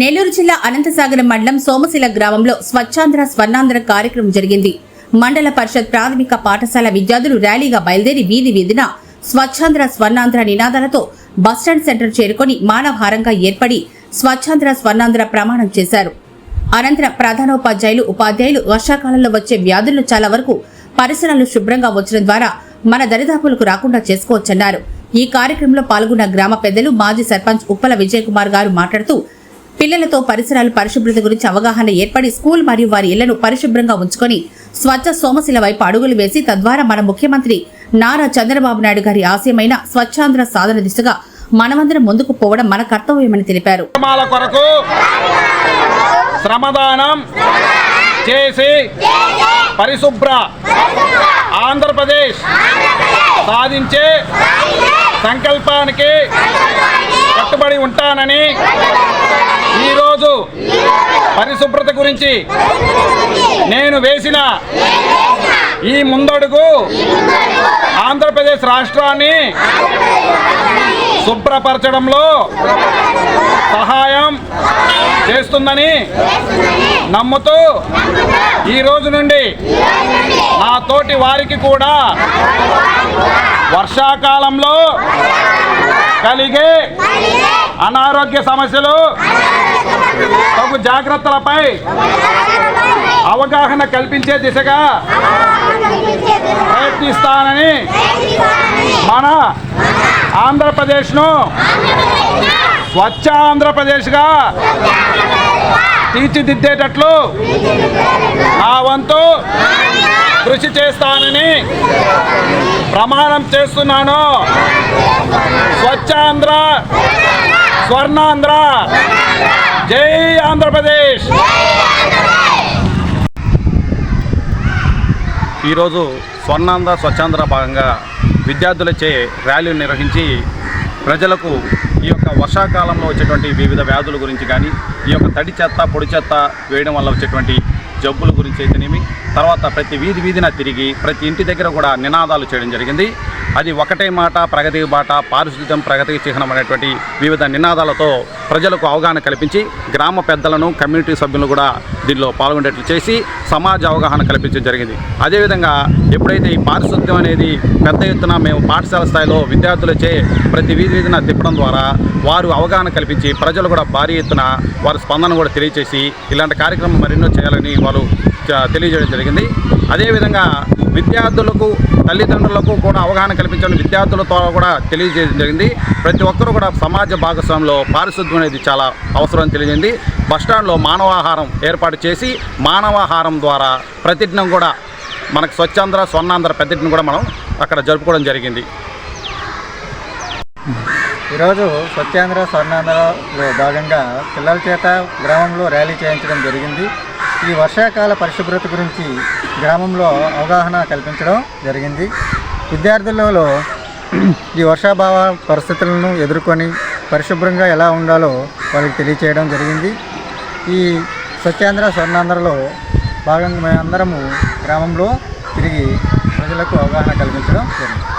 నెల్లూరు జిల్లా అనంతసాగరం మండలం సోమశిల గ్రామంలో స్వచ్ఛాంధ్ర స్వర్ణాంధ్ర కార్యక్రమం జరిగింది. మండల పరిషత్ ప్రాథమిక పాఠశాల విద్యార్థులు ర్యాలీగా బయలుదేరి వీధి వీధిన స్వచ్ఛాంధ్ర స్వర్ణాంధ్ర నినాదాలతో బస్టాండ్ సెంటర్ చేరుకొని మానవహారంగా ఏర్పడి స్వచ్ఛాంధ్ర స్వర్ణాంధ్ర ప్రమాణం చేశారు. అనంతరం ప్రధానోపాధ్యాయులు ఉపాధ్యాయులు వర్షాకాలంలో వచ్చే వ్యాధులను చాలా వరకు పరిసరాలు శుభ్రంగా ఉంచడం ద్వారా మన దరిదాపులకు రాకుండా చేసుకోవచ్చన్నారు. ఈ కార్యక్రమంలో పాల్గొన్న గ్రామ పెద్దలు మాజీ సర్పంచ్ ఉప్పల విజయ్ కుమార్ గారు మాట్లాడుతూ పిల్లలతో పరిసరాలు పరిశుభ్రత గురించి అవగాహన ఏర్పడి స్కూల్ మరియు వారి ఇళ్ళను పరిశుభ్రంగా ఉంచుకొని స్వచ్ఛ సోమశిల వైపు అడుగులు వేసి తద్వారా మన ముఖ్యమంత్రి నారా చంద్రబాబు నాయుడు గారి ఆశయమైన స్వచ్ఛాంధ్ర సాధన దిశగా మనమందరం ముందుకు పోవడం మన కర్తవ్యమని తెలిపారు. కొరకు శ్రమదానం చేసి పరిశుభ్ర ఆంధ్రప్రదేశ్ సాధించే సంకల్పానికి కట్టుబడి ఉంటానని ఈరోజు పరిశుభ్రత గురించి నేను వేసిన ఈ ముందడుగు ఆంధ్రప్రదేశ్ రాష్ట్రాన్ని శుభ్రపరచడంలో సహాయం చేస్తుందని నమ్ముతూ ఈ రోజు నుండి నా తోటి వారికి కూడా వర్షాకాలంలో కలిగే అనారోగ్య సమస్యలు తగు జాగ్రత్తలపై అవగాహన కల్పించే దిశగా ప్రయత్నిస్తానని మన ఆంధ్రప్రదేశ్ను స్వచ్ఛ ఆంధ్రప్రదేశ్గా తీర్చిదిద్దేటట్లు నా వంతు కృషి చేస్తానని ప్రమాణం చేస్తున్నాను. స్వచ్ఛాంధ్ర స్వర్ణాంధ్ర. జై ఆంధ్రప్రదేశ్. ఈరోజు స్వర్ణాంధ్ర స్వచ్ఛాంధ్ర భాగంగా విద్యార్థులచే ర్యాలీలు నిర్వహించి ప్రజలకు ఈ యొక్క వర్షాకాలంలో వచ్చేటువంటి వివిధ వ్యాధుల గురించి కానీ ఈ యొక్క తడి చెత్త పొడి చెత్త వేయడం వల్ల వచ్చేటువంటి జబ్బుల గురించి అయితేనేమి తర్వాత ప్రతి వీధి వీధిన తిరిగి ప్రతి ఇంటి దగ్గర కూడా నినాదాలు చేయడం జరిగింది. అది ఒకటే మాట ప్రగతి బాట పారిశుద్ధ్యం ప్రగతికి చిహ్నం అనేటువంటి వివిధ నినాదాలతో ప్రజలకు అవగాహన కల్పించి గ్రామ పెద్దలను కమ్యూనిటీ సభ్యులను కూడా దీనిలో పాల్గొనేట్లు చేసి సమాజ అవగాహన కల్పించడం జరిగింది. అదేవిధంగా ఎప్పుడైతే ఈ పారిశుద్ధ్యం అనేది పెద్ద ఎత్తున మేము పాఠశాల స్థాయిలో విద్యార్థులచే ప్రతి వీధి వీధిన తిప్పడం ద్వారా వారు అవగాహన కల్పించి ప్రజలు కూడా భారీ ఎత్తున వారి స్పందన కూడా తెలియచేసి ఇలాంటి కార్యక్రమం మరెన్నో చేయాలని వాళ్ళు తెలియజేయడం జరిగింది. అదేవిధంగా విద్యార్థులకు తల్లిదండ్రులకు కూడా అవగాహన కల్పించడం విద్యార్థులతో కూడా తెలియజేయడం జరిగింది. ప్రతి ఒక్కరూ కూడా సమాజ భాగస్వామ్యంలో పారిశుద్ధ్యం అనేది చాలా అవసరం తెలియజేయండి. బస్టాండ్లో మానవాహారం ఏర్పాటు చేసి మానవాహారం ద్వారా ప్రతిజ్ఞం కూడా మనకు స్వచ్ఛాంధ్ర స్వర్ణాంధ్ర ప్రతిజ్ఞ కూడా మనం అక్కడ జరుపుకోవడం జరిగింది. ఈరోజు స్వచ్ఛాంధ్ర స్వర్ణాంధ్రలో భాగంగా పిల్లల చేత గ్రామంలో ర్యాలీ చేయించడం జరిగింది. ఈ వర్షాకాల పరిశుభ్రత గురించి గ్రామంలో అవగాహన కల్పించడం జరిగింది. విద్యార్థులలో ఈ వర్షాభావ పరిస్థితులను ఎదుర్కొని పరిశుభ్రంగా ఎలా ఉండాలో వాళ్ళకి తెలియచేయడం జరిగింది. ఈ స్వచ్ఛాంధ్ర స్వర్ణాంధ్రలో భాగంగా మేమందరము గ్రామంలో తిరిగి ప్రజలకు అవగాహన కల్పించడం జరిగింది.